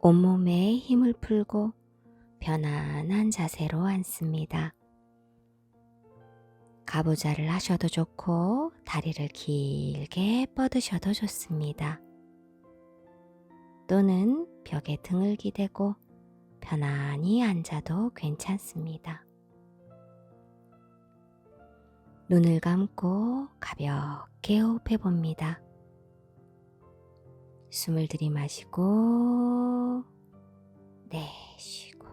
온몸에 힘을 풀고 편안한 자세로 앉습니다. 가부좌를 하셔도 좋고 다리를 길게 뻗으셔도 좋습니다. 또는 벽에 등을 기대고 편안히 앉아도 괜찮습니다. 눈을 감고 가볍게 호흡해 봅니다. 숨을 들이마시고 내쉬고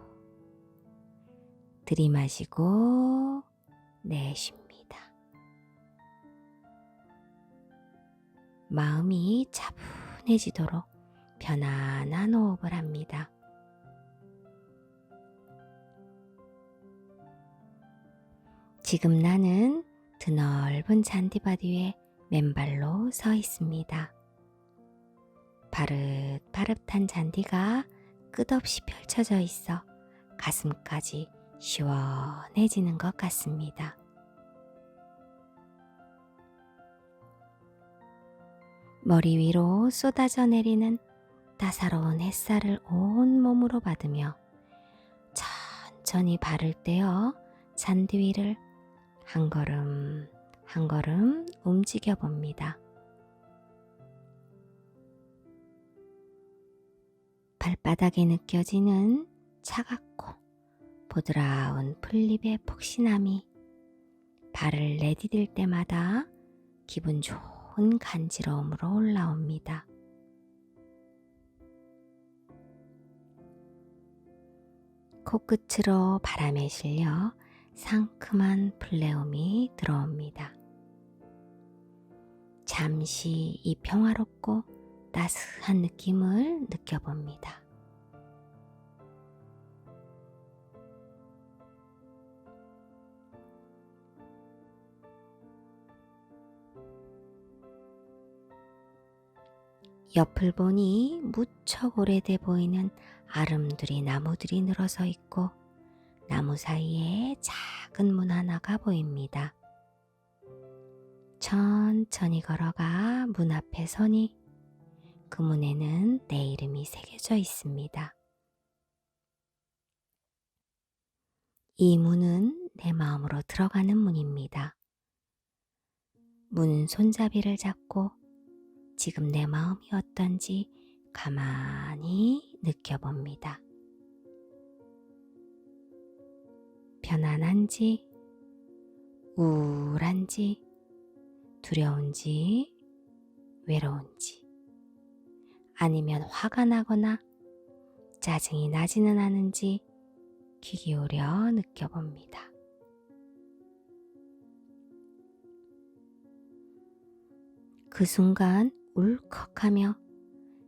들이마시고 내쉽니다. 마음이 차분해지도록 편안한 호흡을 합니다. 지금 나는 드넓은 잔디밭 위에 맨발로 서 있습니다. 바릇바릇한 잔디가 끝없이 펼쳐져 있어 가슴까지 시원해지는 것 같습니다. 머리 위로 쏟아져 내리는 따사로운 햇살을 온 몸으로 받으며 천천히 발을 떼어 잔디 위를 한 걸음 한 걸음 움직여 봅니다. 발바닥에 느껴지는 차갑고 보드라운 풀잎의 폭신함이 발을 내디딜 때마다 기분 좋은 간지러움으로 올라옵니다. 코끝으로 바람에 실려 상큼한 플레움이 들어옵니다. 잠시 이 평화롭고 따스한 느낌을 느껴봅니다. 옆을 보니 무척 오래돼 보이는 아름드리 나무들이 늘어서 있고 나무 사이에 작은 문 하나가 보입니다. 천천히 걸어가 문 앞에 서니 그 문에는 내 이름이 새겨져 있습니다. 이 문은 내 마음으로 들어가는 문입니다. 문 손잡이를 잡고 지금 내 마음이 어떤지 가만히 느껴봅니다. 편안한지, 우울한지, 두려운지, 외로운지, 아니면 화가 나거나 짜증이 나지는 않은지 귀 기울여 느껴봅니다. 그 순간 울컥하며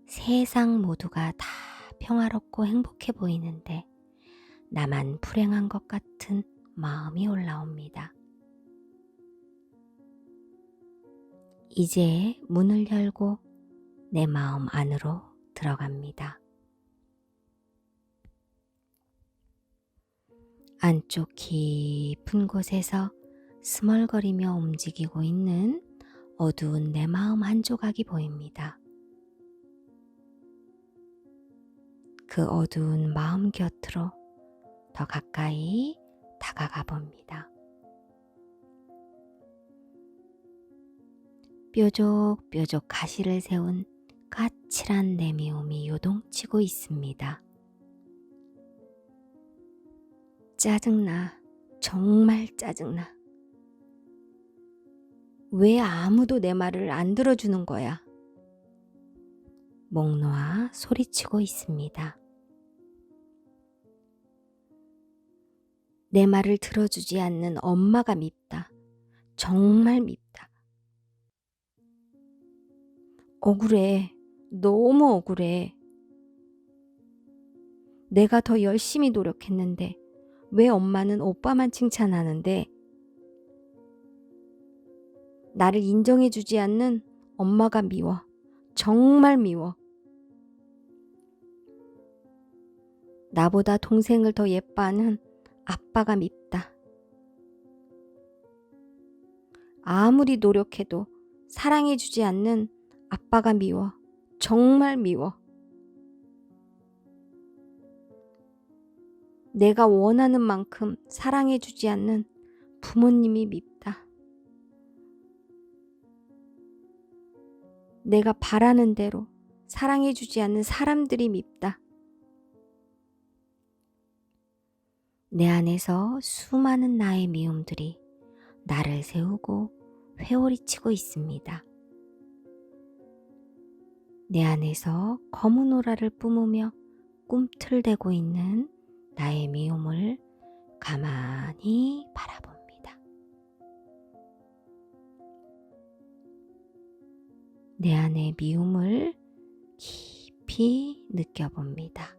세상 모두가 다 평화롭고 행복해 보이는데 나만 불행한 것 같은 마음이 올라옵니다. 이제 문을 열고 내 마음 안으로 들어갑니다. 안쪽 깊은 곳에서 스멀거리며 움직이고 있는 어두운 내 마음 한 조각이 보입니다. 그 어두운 마음 곁으로 더 가까이 다가가 봅니다. 뾰족뾰족 가시를 세운 까칠한 내미움이 요동치고 있습니다. 짜증나. 정말 짜증나. 왜 아무도 내 말을 안 들어주는 거야? 목 놓아 소리치고 있습니다. 내 말을 들어주지 않는 엄마가 밉다. 정말 밉다. 억울해. 너무 억울해. 내가 더 열심히 노력했는데 왜 엄마는 오빠만 칭찬하는데 나를 인정해주지 않는 엄마가 미워. 정말 미워. 나보다 동생을 더 예뻐하는 아빠가 밉다. 아무리 노력해도 사랑해주지 않는 아빠가 미워. 정말 미워. 내가 원하는 만큼 사랑해주지 않는 부모님이 밉다. 내가 바라는 대로 사랑해주지 않는 사람들이 밉다. 내 안에서 수많은 나의 미움들이 나를 세우고 회오리 치고 있습니다. 내 안에서 검은 오라를 뿜으며 꿈틀대고 있는 나의 미움을 가만히 바라봅니다. 내 안의 미움을 깊이 느껴봅니다.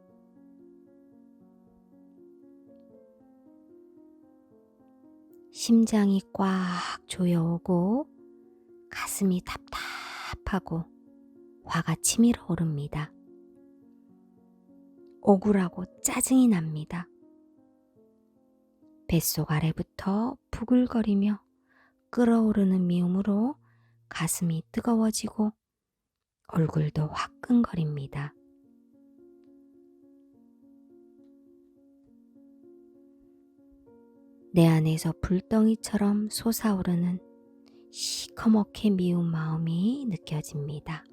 심장이 꽉 조여오고 가슴이 답답하고 화가 치밀어 오릅니다. 억울하고 짜증이 납니다. 뱃속 아래부터 부글거리며 끓어오르는 미움으로 가슴이 뜨거워지고 얼굴도 화끈거립니다. 내 안에서 불덩이처럼 솟아오르는 시커멓게 미운 마음이 느껴집니다.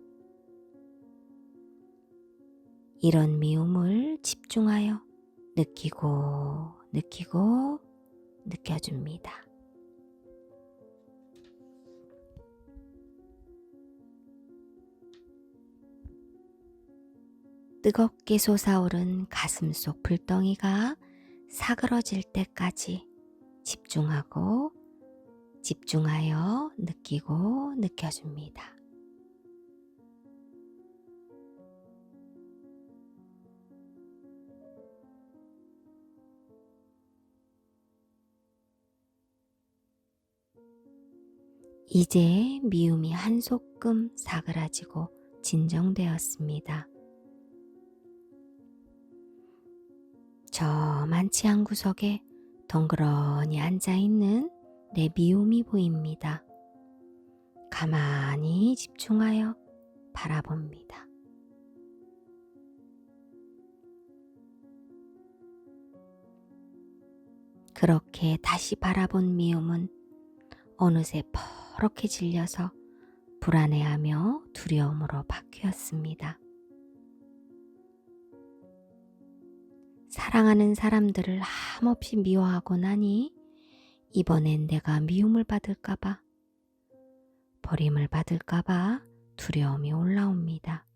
이런 미움을 집중하여 느끼고 느끼고 느껴줍니다. 뜨겁게 솟아오른 가슴 속 불덩이가 사그러질 때까지 집중하고 집중하여 느끼고 느껴줍니다. 이제 미움이 한 소끔 사그라지고 진정되었습니다. 저 만치 한 구석에 덩그러니 앉아있는 내 미움이 보입니다. 가만히 집중하여 바라봅니다. 그렇게 다시 바라본 미움은 어느새 퍼렇게 질려서 불안해하며 두려움으로 바뀌었습니다. 사랑하는 사람들을 함없이 미워하고 나니 이번엔 내가 미움을 받을까봐, 버림을 받을까봐 두려움이 올라옵니다.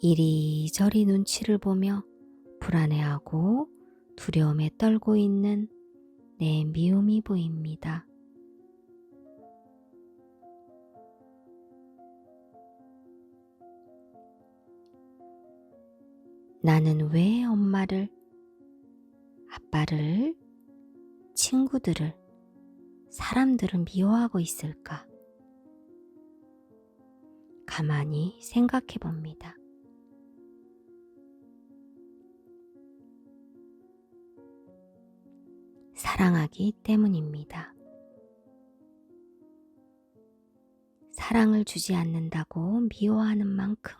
이리저리 눈치를 보며 불안해하고 두려움에 떨고 있는 내 미움이 보입니다. 나는 왜 엄마를, 아빠를, 친구들을, 사람들을 미워하고 있을까? 가만히 생각해 봅니다. 사랑하기 때문입니다. 사랑을 주지 않는다고 미워하는 만큼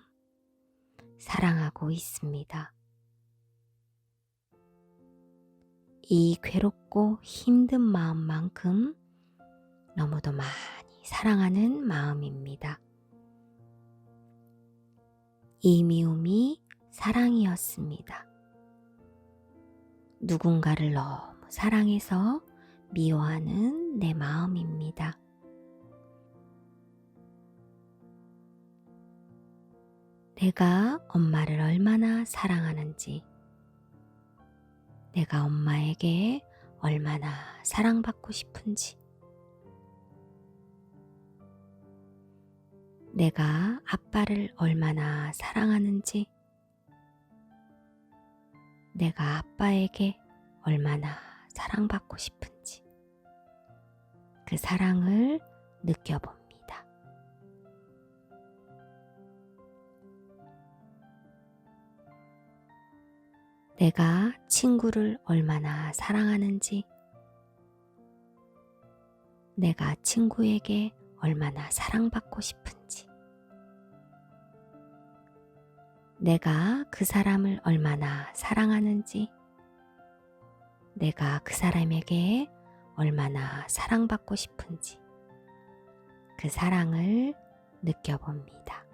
사랑하고 있습니다. 이 괴롭고 힘든 마음만큼 너무도 많이 사랑하는 마음입니다. 이 미움이 사랑이었습니다. 누군가를 너무 사랑해서 미워하는 내 마음입니다. 내가 엄마를 얼마나 사랑하는지, 내가 엄마에게 얼마나 사랑받고 싶은지, 내가 아빠를 얼마나 사랑하는지, 내가 아빠에게 얼마나 사랑받고 싶은지, 그 사랑을 느껴봅니다. 내가 친구를 얼마나 사랑하는지, 내가 친구에게 얼마나 사랑받고 싶은지, 내가 그 사람을 얼마나 사랑하는지, 내가 그 사람에게 얼마나 사랑받고 싶은지, 그 사랑을 느껴봅니다.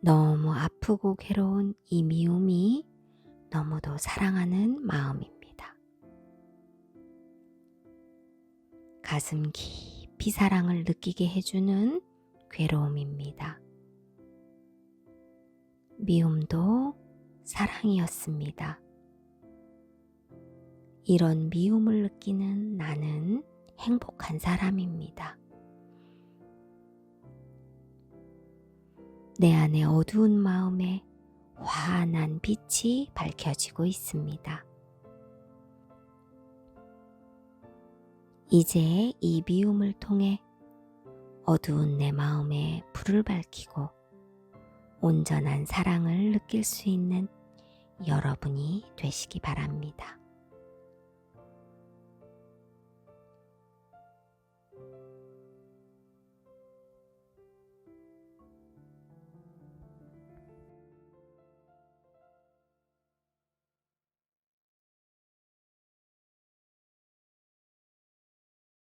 너무 아프고 괴로운 이 미움이 너무도 사랑하는 마음입니다. 가슴 깊이 사랑을 느끼게 해주는 괴로움입니다. 미움도 사랑이었습니다. 이런 미움을 느끼는 나는 행복한 사람입니다. 내 안의 어두운 마음에 환한 빛이 밝혀지고 있습니다. 이제 이 미움을 통해 어두운 내 마음에 불을 밝히고 온전한 사랑을 느낄 수 있는 여러분이 되시기 바랍니다.